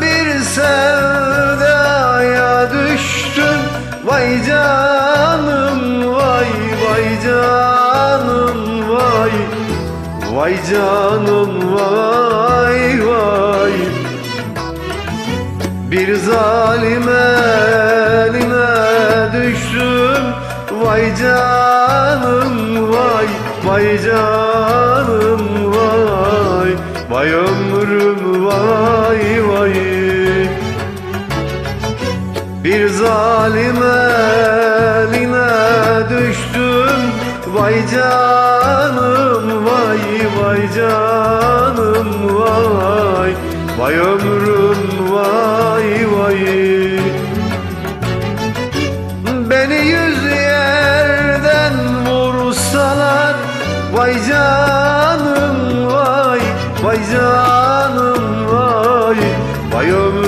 Bir sevdaya düştün. Vay canım vay vay canım vay. Vay canım vay vay. Bir zalim eline düştüm Vay canım vay vay canım vay. Vay ömrüm vay zalim eline düştüm. Vay canım vay vay canım vay. Vay ömrüm vay vay. Beni yüz yerden vursalar Vay canım vay. Vay canım vay. Vay ömrüm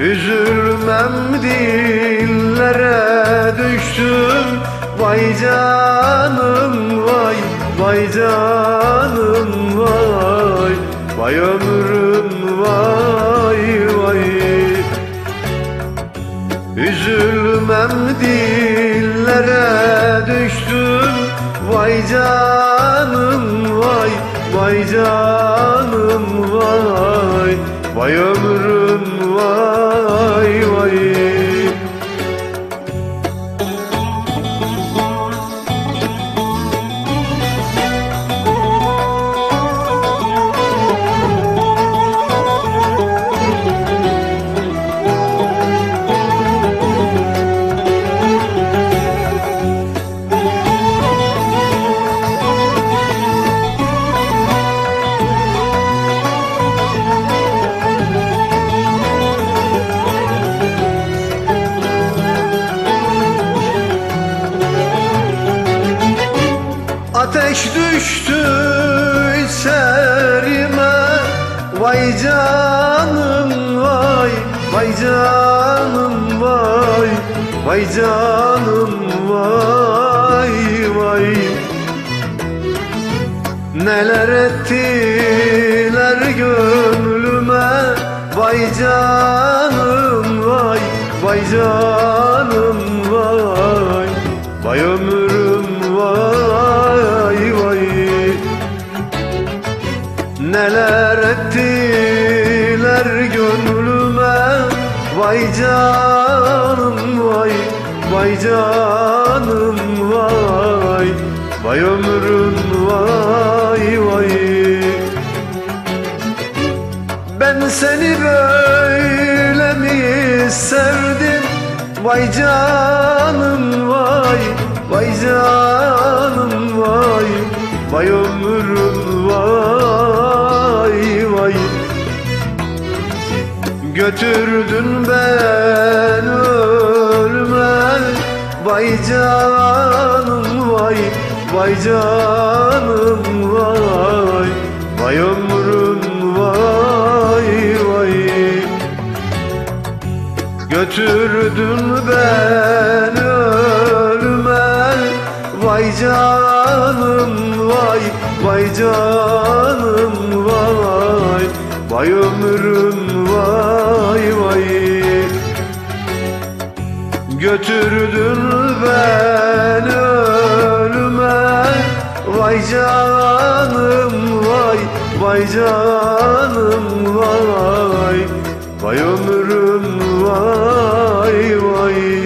Üzülmem dillere düştüm. Vay canım vay Vay canım vay. Vay ömrüm vay vay. Üzülmem dillere düştüm. Vay canım vay Vay canım vay. Vay ömrüm Ateş düştü serime. Vay canım vay Vay canım vay Vay canım vay vay. Neler ettiler gönlüme? Vay canım vay Vay canım vay. Vay ömrüm vay Neler ettiler gönlüme? Vay canım vay Vay canım vay Vay ömrüm vay vay. Ben seni böyle mi sevdim? Vay canım vay Vay canım vay Vay ömrüm vay Götürdün beni ölüme. Vay canım vay Vay canım vay. Vay ömrüm vay vay. Götürdün beni ölüme. Vay canım vay Vay canım vay. Vay ömrüm vay Götürdün beni ölüme Vay canım vay Vay canım vay. Vay ömrüm vay vay.